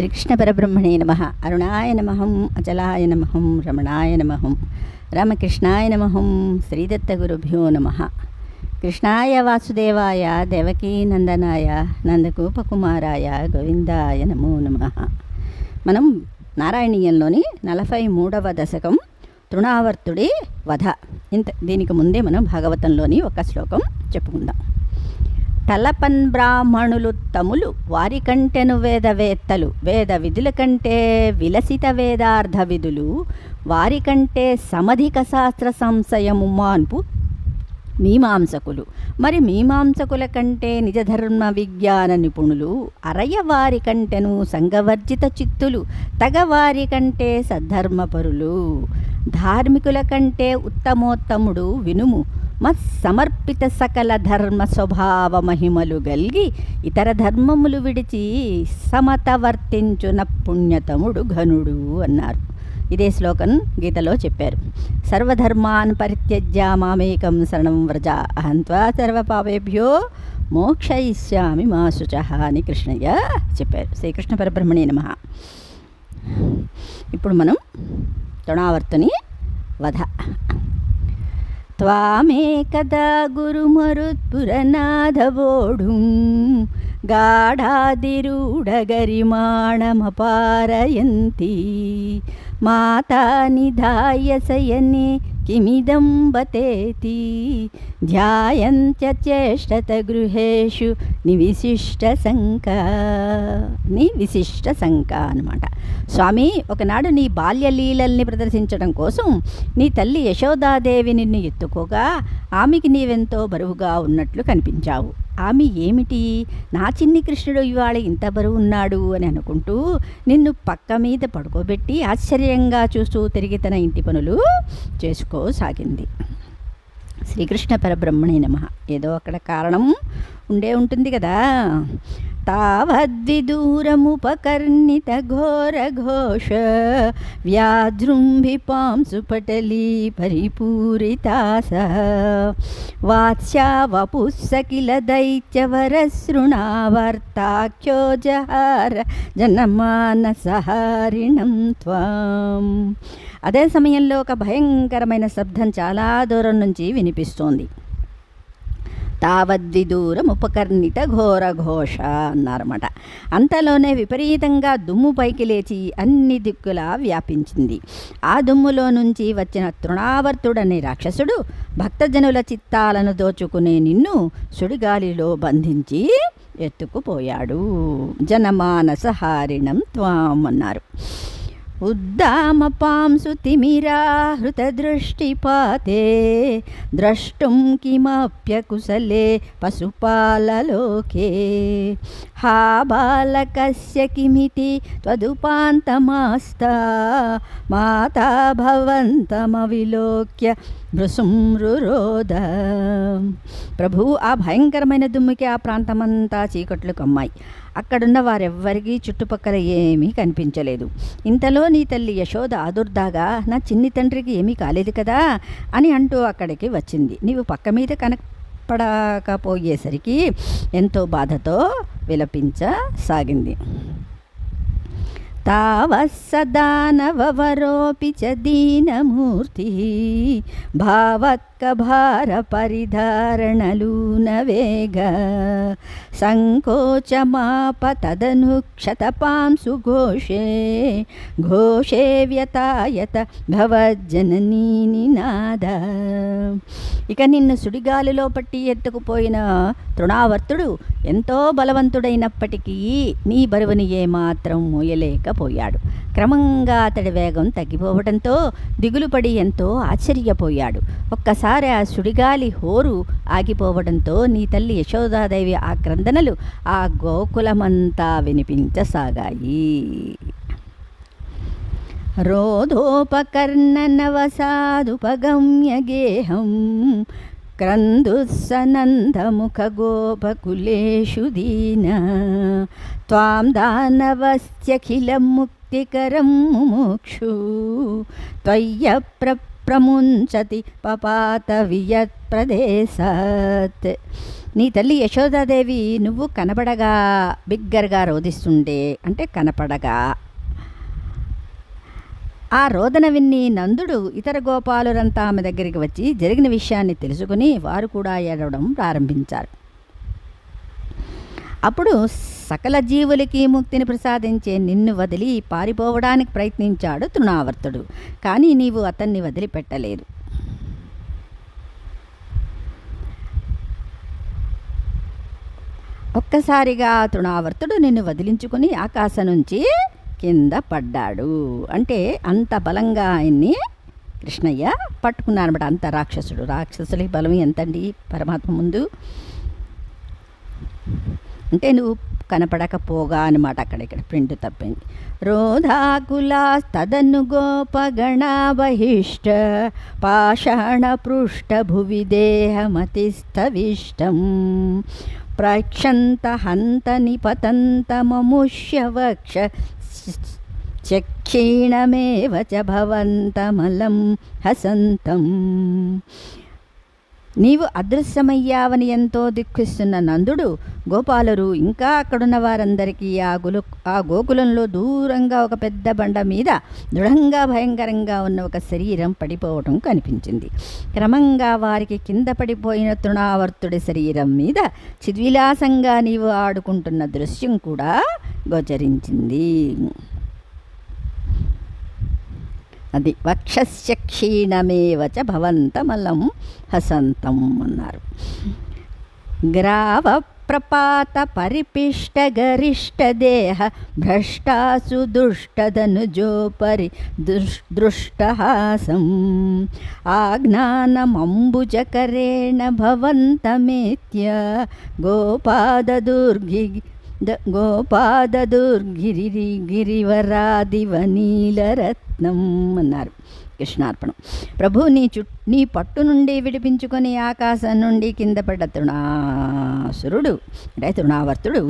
శ్రీకృష్ణ పరబ్రహ్మణే నమ. అరుణాయ నమహం అచలాయ నమహం రమణాయ నమహం రామకృష్ణాయ నమహం శ్రీదత్తగురుభ్యో నమ. కృష్ణాయ వాసుదేవాయ దేవకీనందనాయ నందగోపకుమారాయ గోవిందాయ నమో నమ. మనం నారాయణీయంలోని నలభై మూడవ దశకం తృణావర్తుడి వధ. ఇంత దీనికి ముందే మనం భాగవతంలోని ఒక శ్లోకం చెప్పుకుందాం. తలపన్ బ్రాహ్మణులు తములు వారి కంటెను వేదవేత్తలు వేద విధుల కంటే విలసిత వేదార్థ విధులు వారి కంటే సమధిక శాస్త్ర సంశయము మాన్పు మీమాంసకులు. మరి మీమాంసకుల కంటే నిజధర్మ విజ్ఞాన నిపుణులు అరయవారి కంటెను సంగవర్జిత చిత్తులు తగవారి కంటే సద్ధర్మపరులు. ధార్మికుల కంటే ఉత్తమోత్తముడు వినుము మత్సమర్పిత సకల ధర్మ స్వభావ మహిమలు గల్గి ఇతర ధర్మములు విడిచి సమత వర్తించున పుణ్యతముడు ఘనుడు అన్నారు. ఇదే శ్లోకం గీతలో చెప్పారు. సర్వధర్మాన్ పరిత్యజ్య మామేకం శరణం వ్రజ అహంత్వా సర్వపాపేభ్యో మోక్షయిష్యామి మా శుచ అని కృష్ణయ్య చెప్పారు. శ్రీకృష్ణ పరబ్రహ్మణే నమ. ఇప్పుడు మనం తృణావర్తుని వధ త్వామేకదా గురుమరుత్పురనాథవోఢుం గాఢాదిరూఢగరిమాణమపారయంతి మాతా నిధాయ శయనే కిమిదం బతేతి ధ్యాయంత్య చేష్టత గృహేషు నివిశిష్ట శంక నీ విశిష్ట శంక అనమాట స్వామి ఒకనాడు నీ బాల్యలీలల్ని ప్రదర్శించడం కోసం నీ తల్లి యశోదాదేవి నిన్ను ఎత్తుకోగా ఆమెకి నీవెంతో బరువుగా ఉన్నట్లు కనిపించావు. ఆమె ఏమిటి? నా చిన్ని కృష్ణుడు ఇవాళ ఇంత బరువు ఉన్నాడు అని అనుకుంటూ నిన్ను పక్క మీద పడుకోబెట్టి ఆశ్చర్యంగా చూస్తూ తిరిగి తన ఇంటి పనులు చేసుకోసాగింది. శ్రీకృష్ణ పరబ్రహ్మణే నమ. ఏదో అక్కడ కారణం ఉండే ఉంటుంది కదా. తావద్విదూరముపకర్ణిత ఘోర ఘోష వ్యాజృంభిపాంసు పటలీ పరిపూరితాస వాత్స్యావపుస్సకిల దైత్యవరశృణావర్తాఖ్యో జహార జనమానసహారిణం త్వం. అదే సమయంలో ఒక భయంకరమైన శబ్దం చాలా దూరం నుంచి వినిపిస్తోంది. తావద్విదూరం ఉపకర్ణిత ఘోర ఘోష అన్నారన్నమాట. అంతలోనే విపరీతంగా దుమ్ము పైకి లేచి అన్ని దిక్కులా వ్యాపించింది. ఆ దుమ్ములో నుంచి వచ్చిన తృణావర్తుడనే రాక్షసుడు భక్తజనుల చిత్తాలను దోచుకునే నిన్ను సుడిగాలిలో బంధించి ఎత్తుకుపోయాడు. జనమానసహారిణం త్వాం అన్నారు ఉద్దామపాంసు తిమిరాహృతదృష్టిపాతే ద్రష్టుం కిమప్యకుశలే పశుపాలలోకే. హా బాలకస్య కిమితి త్వదుపాంతమాస్తా మాతా భవంతమవిలోక్య భృసుమృరోధ ప్రభు ఆ భయంకరమైన దుమ్ముకి ఆ ప్రాంతమంతా చీకట్లు కమ్మాయి. అక్కడున్న వారెవ్వరికీ చుట్టుపక్కల ఏమీ కనిపించలేదు. ఇంతలో నీ తల్లి యశోద ఆదుర్దాగా నా చిన్ని తండ్రికి ఏమీ కాలేదు కదా? అని అంటూ అక్కడికి వచ్చింది. నీవు పక్క మీద కనపడకపోయేసరికి ఎంతో బాధతో విలపించసాగింది. తావస్సదానవరోపి చ దీనమూర్తి భావత్కభారపరిధారణలూనవేగ సంకోచమాప తదను క్షతపాంసు ఘోషే ఘోషే వ్యతాయత భవజ్జననీ నినాద. ఇక నిన్ను సుడిగాలిలో పట్టి ఎత్తుకుపోయిన తృణావర్తుడు ఎంతో బలవంతుడైనప్పటికీ నీ బరువుని ఏమాత్రం పోయాడు. క్రమంగా అతడి వేగం తగ్గిపోవడంతో దిగులుపడి ఎంతో ఆశ్చర్యపోయాడు. ఒక్కసారి ఆ సుడిగాలి హోరు ఆగిపోవడంతో నీ తల్లి యశోదాదేవి ఆ క్రందనలు ఆ గోకులమంతా వినిపించసాగాయి. రోధోపకర్ణనవసాదుపగమ్య గేహం క్రందుస్సనందముఖగోపకులేషు దీన త్వాం దానవస్యఖిలం ముక్తికరం ముముక్షు త్వయ్య ప్రముంచతి పపాత వియత్ ప్రదేశాత్ నీ తల్లి యశోదాదేవి నువ్వు కనపడగా బిగ్గరగా రోధిస్తుండే అంటే కనపడగా. ఆ రోదన విన్ని నందుడు ఇతర గోపాలురంతా ఆమె దగ్గరికి వచ్చి జరిగిన విషయాన్ని తెలుసుకుని వారు కూడా ఏడవడం ప్రారంభించారు. అప్పుడు సకల జీవులకి ముక్తిని ప్రసాదించే నిన్ను వదిలి పారిపోవడానికి ప్రయత్నించాడు తృణావర్తుడు. కానీ నీవు అతన్ని వదిలిపెట్టలేదు. ఒక్కసారిగా తృణావర్తుడు నిన్ను వదిలించుకుని ఆకాశం నుంచి కింద పడ్డాడు. అంటే అంత బలంగా ఆయన్ని కృష్ణయ్య పట్టుకున్నారనమాట అంత రాక్షసుడు. రాక్షసుల బలం ఎంతండి? పరమాత్మ ముందు. అంటే నువ్వు కనపడకపోగా అనమాట అక్కడ. ఇక్కడ ప్రింట్ తప్పింది. రోధాకులా తదను గోపగణ బహిష్ట పాషాణ పృష్ఠ భువి ప్రక్షంత హంత నిపతంత మముష్యవక్ష వక్ష చక్షీణమేవ చ భవంతమలం హసంతం. నీవు అదృశ్యమయ్యావని ఎంతో దిక్కుస్తున్న నందుడు గోపాలురు ఇంకా అక్కడున్న వారందరికీ ఆ గులు ఆ గోకులంలో దూరంగా ఒక పెద్ద బండ మీద దృఢంగా భయంకరంగా ఉన్న ఒక శరీరం పడిపోవటం కనిపించింది. క్రమంగా వారికి కింద పడిపోయిన తృణావర్తుడి శరీరం మీద చిద్విలాసంగా నీవు ఆడుకుంటున్న దృశ్యం కూడా గోచరించింది. అది వక్షస్య క్షీణమేవ భవంతమలం హసంతం అన్నారు. గ్రావ ప్రపాత పరిపిష్ట గరిష్ట దేహ భ్రష్టాసు దుష్టదనుజోపరి దుష్ దృష్టహాసం. ఆజ్ఞానమంబుజకరేణ భవంతమేత్య గోపాదదుర్గి ద గోపాదదుర్గిరి గిరివరాదివ నీలరత్నం అన్నారు. కృష్ణార్పణం. ప్రభు నీ చు నీ పట్టు నుండి విడిపించుకొని ఆకాశం నుండి కింద పడ్డ తృణాసురుడు అంటే తృణావర్తుడు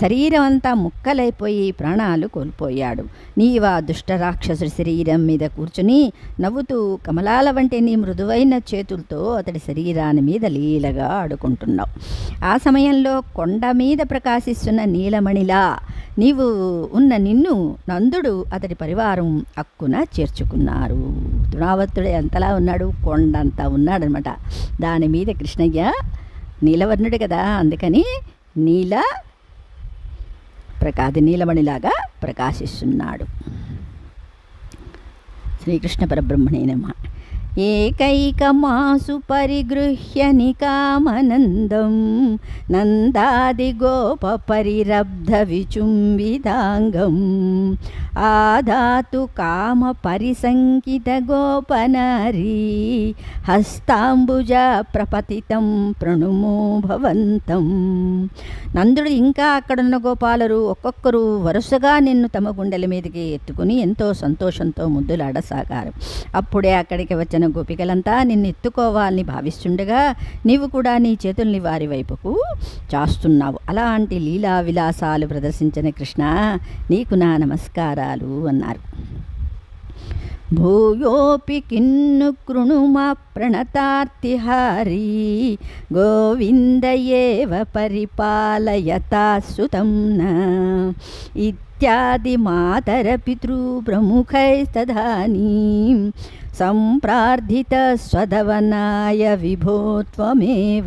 శరీరం అంతా ముక్కలైపోయి ప్రాణాలు కోల్పోయాడు. నీవా దుష్ట రాక్షసుడి శరీరం మీద కూర్చుని నవ్వుతూ కమలాల వంటి నీ మృదువైన చేతులతో అతడి శరీరాన్ని మీద లీలగా ఆడుకుంటున్నావు. ఆ సమయంలో కొండ మీద ప్రకాశిస్తున్న నీలమణిలా నీవు ఉన్న నిన్ను నందుడు అతడి పరివారం అక్కున చేర్చుకున్నారు. తృణావర్తుడు ఎంతలా ఉన్నాడు? కొండంతా ఉన్నాడనమాట. దాని మీద కృష్ణయ్య నీలవర్ణుడు కదా అందుకని నీల ప్రకాది నీలమణిలాగా ప్రకాశిస్తున్నాడు. శ్రీకృష్ణ పరబ్రహ్మణే నమ. ఏకైకమాసు పరిగృహ్య నికామనందం నందాదిగోప పరిరబ్ధ విచుంబిదాంగం. ఆధాతు కామ పరిసంకిత గోపనారీ హస్తాంబుజ ప్రపతితం ప్రణుమో భవంతం. నందుడు ఇంకా అక్కడున్న గోపాలరు ఒక్కొక్కరు వరుసగా నిన్ను తమ గుండెల మీదకి ఎత్తుకుని ఎంతో సంతోషంతో ముద్దులాడసాగారు. అప్పుడే అక్కడికి వచ్చిన గోపికలంతా నిన్ను ఎత్తుకోవాలని భావిస్తుండగా నీవు కూడా నీ చేతుల్ని వారి వైపుకు చాస్తున్నావు. అలాంటి లీలా విలాసాలు ప్రదర్శించిన కృష్ణ నీకు నా నమస్కారాలు అన్నారు. భూయోపి కిన్ను కృణుమ ప్రణతార్తిహారీ గోవిందయేవ పరిపాలయతాశ్రుతం ఇత్యాది మాతర పితృప్రముఖైస్తదానీం సంప్రార్థిత స్వధవనాయ విభో త్వమేవ.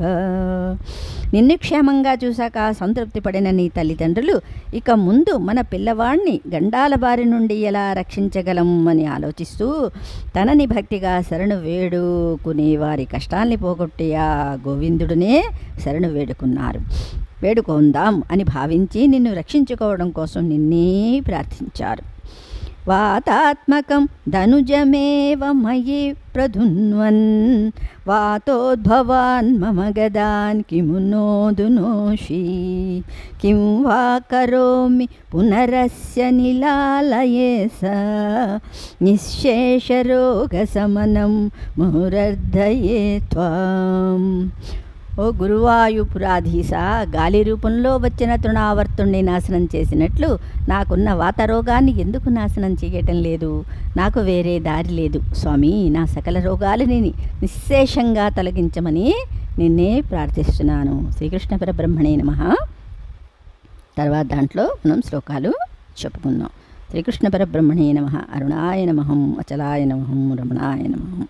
నిన్ను క్షేమంగా చూశాక సంతృప్తి పడిన నీ తల్లిదండ్రులు ఇక ముందు మన పిల్లవాడిని గండాల బారి నుండి ఎలా రక్షించగలం అని ఆలోచిస్తూ తనని భక్తిగా శరణు వేడుకునే వారి కష్టాల్ని పోగొట్టి ఆ గోవిందుడినే శరణు వేడుకున్నారు. వేడుకొందాం అని భావించి నిన్ను రక్షించుకోవడం కోసం నిన్నే ప్రార్థించారు. వాతాత్మకం ధనుజమేవ మయి ప్రధున్వన్. వాతోద్భవాన్ మమ గదాన్ కిము నోదునోషి కిం వా కరోమి పునరస్య నిలాలయే స. నిశ్శేషరోగశమనం ముహురర్ధయే త్వాం. ఓ గురువాయుపురాధీశ గాలి రూపంలో వచ్చిన తృణావర్తుణ్ణి నాశనం చేసినట్లు నాకున్న వాతరోగాన్ని ఎందుకు నాశనం చేయటం లేదు? నాకు వేరే దారి లేదు. స్వామి నా సకల రోగాలని నిశ్శేషంగా తొలగించమని నిన్నే ప్రార్థిస్తున్నాను. శ్రీకృష్ణ పరబ్రహ్మణే నమ. తర్వాత దాంట్లో మనం శ్లోకాలు చెప్పుకుందాం. శ్రీకృష్ణ పరబ్రహ్మణే నమ. అరుణాయ నమహం అచలాయ నమహం రమణాయ నమహం